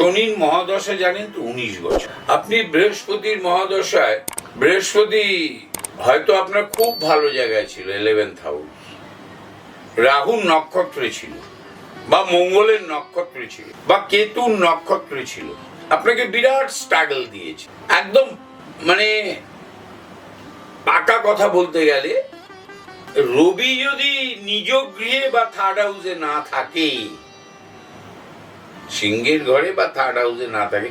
শনির মহাদশা জানেন তো উনিশ বছর। আপনি বৃহস্পতির মহাদশায়, বৃহস্পতি হয়তো আপনার খুব ভালো জায়গায় ছিল ইলেভেন্থ হাউস রাহুর নক্ষত্রে ছিল, বা মঙ্গলের নক্ষত্রে ছিল, বা কেতুর নক্ষত্রে ছিল। আপনাকে বিরাট স্ট্রাগল দিয়েছে। একদম মানে পাকা কথা বলতে গেলে, রবি যদি নিজ গৃহে বা থার্ড হাউসে না থাকে সিংহের ঘরে বা থার্ড হাউসে না থাকে,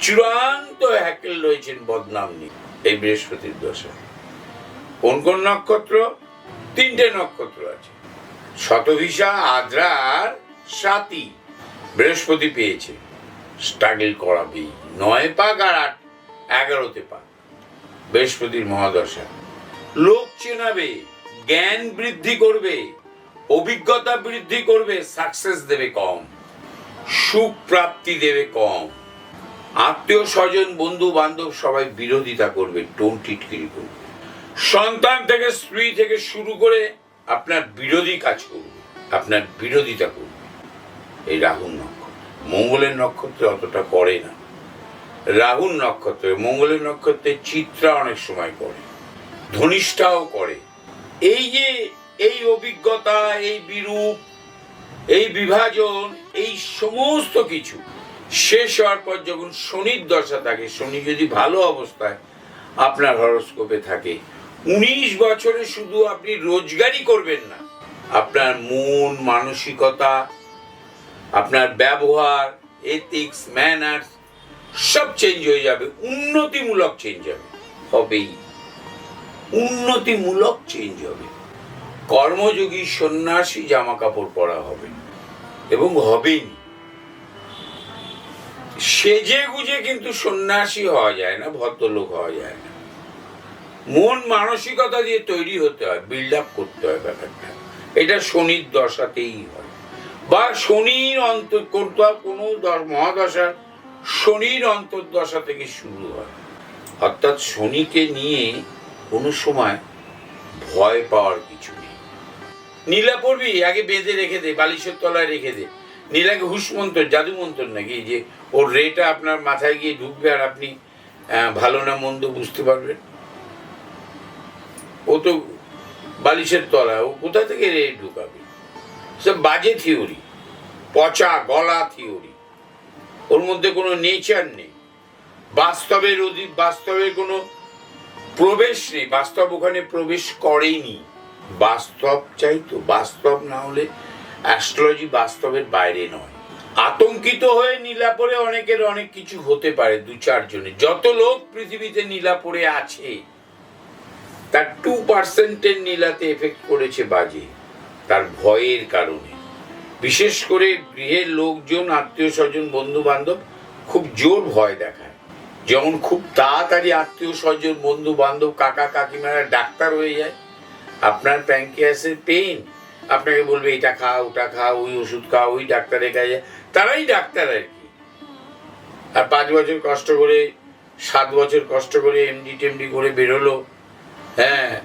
চূড়ান্ত হ্যাকেল রয়েছেন বদনাম নিয়ে এই বৃহস্পতির দশা। কোন কোন নক্ষত্র? তিনটে নক্ষত্র আছে। শতভিসা আদ্রার সাতি বৃহস্পতি পেয়েছে। স্ট্রাগল করাবেই নয় পাক আর আট, এগারোতে পাক। বৃহস্পতির মহাদশা। লোক চেনাবে, জ্ঞান বৃদ্ধি করবে, অভিজ্ঞতা বৃদ্ধি করবে সাকসেস দেবে কম। সুখ প্রাপ্তি দেবে কম। আত্মীয়, স্বজন, বন্ধু, বান্ধব সবাই বিরোধিতা করবে। টোন টিটকিরি করবে। সন্তান থেকে স্ত্রী থেকে শুরু করে আপনার বিরোধী কাজ করবে। আপনার বিরোধিতা করবে। এই রাহুল নক্ষত্র। মঙ্গলের নক্ষত্রে অতটা করে না। রাহুল নক্ষত্রে, মঙ্গলের নক্ষত্রে চিত্রা অনেক সময় করে ধনিষ্ঠাও করে। এই যে, এই অভিজ্ঞতা, এই বিরূপ এই বিভাজন, এই সমস্ত কিছু শেষ হওয়ার পর যখন শনির দশা থাকে, শনি যদি ভালো অবস্থায় আপনার হরস্কোপে থাকে, উনিশ বছরে শুধু আপনি রোজগারই করবেন না। আপনার মন, মানসিকতা, আপনার ব্যবহার এথিক্স ম্যানার্স সব চেঞ্জ হয়ে যাবে, উন্নতিমূলক চেঞ্জ হবে। হবেই। উন্নতিমূলক চেঞ্জ হবে। কর্মযোগী সন্ন্যাসী জামা কাপড় পরা হবে এবং হবেই সেজে গুজে কিন্তু সন্ন্যাসী হওয়া যায় না, ভদ্রলোক হওয়া যায় না। মন মানসিকতা দিয়ে তৈরি হতে হয় বিল্ড আপ করতে হয় ব্যাপারটা। এটা শনির দশাতেই হয়। বা শনির অন্তর করতে কোনো মহাদশার শনির অন্তর্দশা থেকে শুরু হয়। অর্থাৎ শনিকে নিয়ে কোনো সময় ভয় পাওয়ার কিছু নেই। নীলা পড়বি আগে বেঁধে রেখে দে, বালিশের তলায় রেখে দে। নীলাকে হুসমন্তর জাদু মন্তর নাকি, যে ওর রেটা আপনার মাথায় গিয়ে ঢুকবে আর আপনি ভালো না মন্দ বুঝতে পারবেন? ও তো বালিশের তলা ও কোথা থেকে রে ঢুকাবে? সব বাজে থিওরি, পচা গলা থিওরি। ওর মধ্যে কোনো নেচার নেই। বাস্তবের অধি বাস্তবের কোনো প্রবেশ নেই, বাস্তব ওখানে প্রবেশ করেনি। বাস্তব চাই তো বাস্তব না হলে অ্যাস্ট্রোলজি বাস্তবের বাইরে নয়। আতঙ্কিত হয়ে নীলাপরে অনেকের অনেক কিছু হতে পারে, দু চারজনের যত লোক পৃথিবীতে নীলাপরে আছে, তার টু পার্সেন্টের নীলাতে এফেক্ট করেছে বাজে, তার ভয়ের কারণে। বিশেষ করে গৃহের লোকজন আত্মীয় স্বজন বন্ধু বান্ধব খুব জোর ভয় দেখায়। যেমন খুব তাড়াতাড়ি আত্মীয় স্বজন বন্ধু বান্ধব কাকা কাকিমারা ডাক্তার হয়ে যায় আপনার প্যাঙ্কিয়াসের পেন আপনাকে বলবে, এটা খা ওটা খা ওই ওষুধ খা ওই ডাক্তারের কাছে। তারাই ডাক্তার আর কি। আর পাঁচ বছর কষ্ট করে, সাত বছর কষ্ট করে এমডি টেমডি করে বেরোলো হ্যাঁ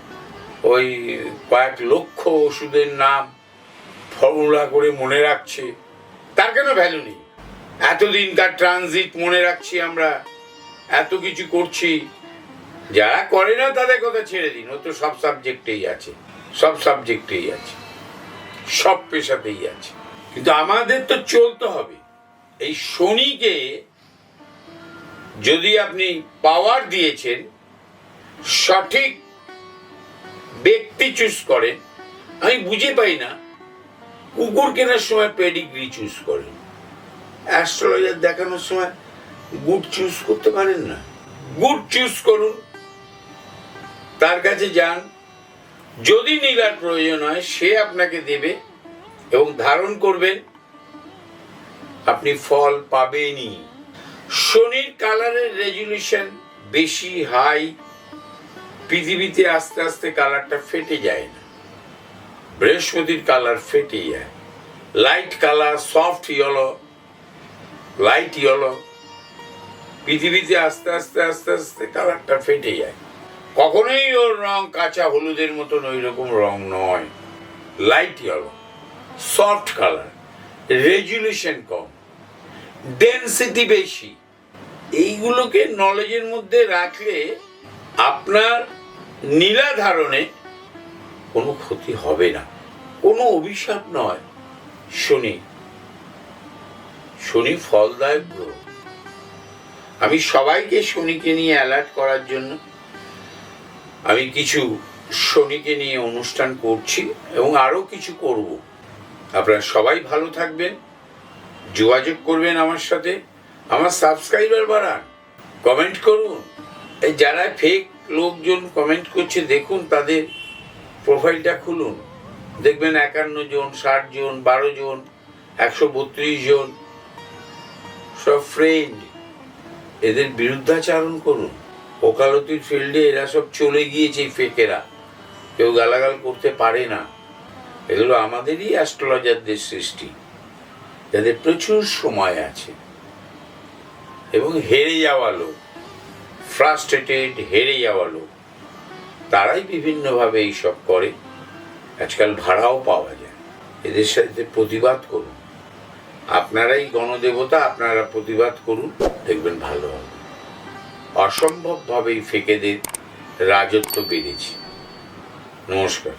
ওই কয়েক লক্ষ ওষুধের নাম ফর্মুলা করে মনে রাখছে। তার কেন ভ্যালু নেই? এতদিনকার ট্রানজিট মনে রাখছি আমরা, এত কিছু করছি। যারা করে না, তাদের কথা ছেড়ে দিন। ও তো সব সাবজেক্টেই আছে। সব সাবজেক্টেই আছে। সব পেশাতেই আছে। কিন্তু আমাদের তো চলতে হবে। এই শনিকে যদি আপনি পাওয়ার দিয়েছেন, সঠিক ব্যক্তি চুজ করেন, আমি বুঝে পাই না, কুকুর কেনার সময় পেডিগ্রি চুজ করেন। অ্যাস্ট্রোলজার দেখানোর সময় গুড চুজ করতে পারেন না। গুড চুজ করুন। তার কাছে যান। যদি নীলার প্রয়োজন হয়, সে আপনাকে দেবে এবং ধারণ করবেন, আপনি ফল পাবেনই। শনির কালারের রেজুলেশন বেশি হাই, পৃথিবীতে আস্তে আস্তে কালারটা ফেটে যায় না। বৃহস্পতির কালার ফেটে যায়। Light colour soft yellow, light yellow, পৃথিবীতে আস্তে আস্তে আস্তে আস্তে কালারটা ফেটে যায়। কখনোই ওর রং কাঁচা হলুদের মতন ওই রকম রং নয়। Light yellow soft colour resolution কম ডেন্সিটি বেশি। এইগুলোকে নলেজের মধ্যে রাখলে আপনার নীলা ধারণে কোনো ক্ষতি হবে না। কোনো অভিশাপ নয়। শনি শনি ফলদায়ক গ্রহ। আমি সবাইকে শনিকে নিয়ে অ্যালার্ট করার জন্য আমি কিছু শনিকে নিয়ে অনুষ্ঠান করছি এবং আরও কিছু করব। আপনারা সবাই ভালো থাকবেন, যোগাযোগ করবেন আমার সাথে, আমার সাবস্ক্রাইবার বাড়ান, কমেন্ট করুন। এই যারা ফেক লোকজন কমেন্ট করছে, দেখুন তাদের প্রোফাইলটা খুলুন। দেখবেন একান্ন জন, ষাট জন, বারো জন, একশো বত্রিশ জন, সব ফ্রেন্ড এদের বিরুদ্ধাচারণ করুন। ওকালতির ফিল্ডে এরা সব চলে গিয়েছে ফেকেরা। কেউ গালাগাল করতে পারে না। এগুলো আমাদেরই অ্যাস্ট্রোলজারদের সৃষ্টি, যাদের প্রচুর সময় আছে। এবং হেরে যাওয়া লোক ফ্রাস্ট্রেটেড হেরে যাওয়া লোক, তারাই বিভিন্নভাবে এইসব করে। আজকাল ভাড়াও পাওয়া যায়। এদের সাথে প্রতিবাদ করুন। আপনারাই গণদেবতা, আপনারা প্রতিবাদ করুন, দেখবেন ভালো হবে। অসম্ভবভাবেই ফেঁকে দিয়ে রাজত্ব বেড়েছে নমস্কার।